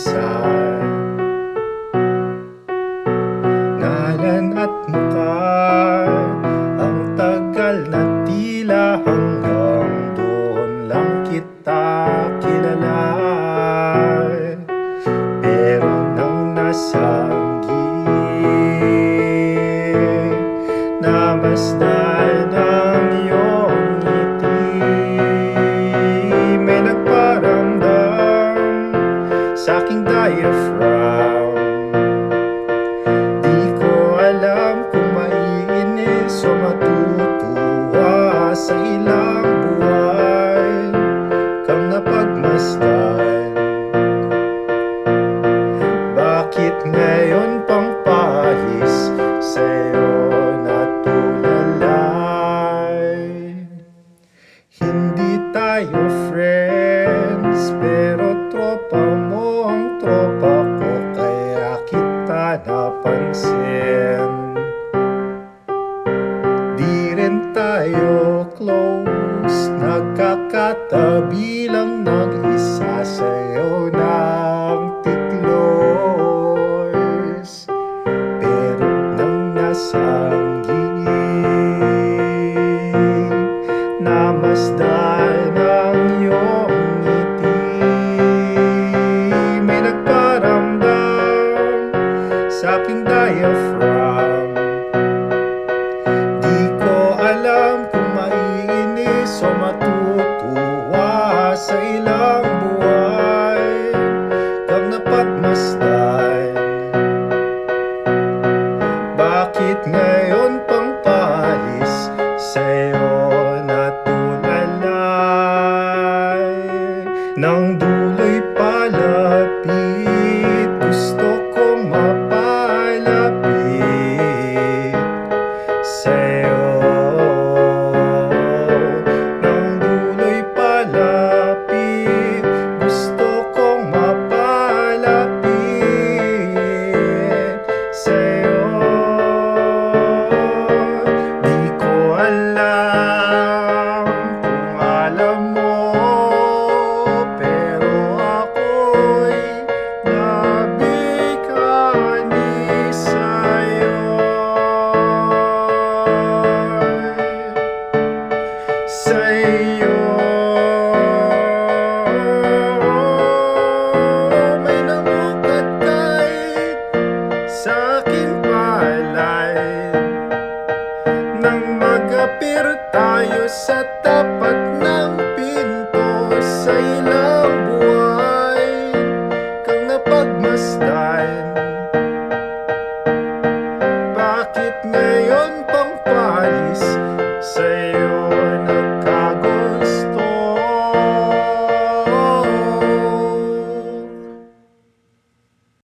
isa Ngalan at mukha Ang tagal na tila hanggang doon lang kita kilala Pero nang nasanggi Namasdan aking diaphragm Di ko alam kung maiinis o matutuwa Sa ilang buwan kang napagmasdan Bakit ngayon pang pahis sa'yo natulalay Hindi tayo friends Pero napansin. Di rin tayo close Nagkakatabi matutuwa Sa ilang buwan kang napagmasdan Bakit ngayon pang palis sa'yo natulalay Nang duloy gitmiyor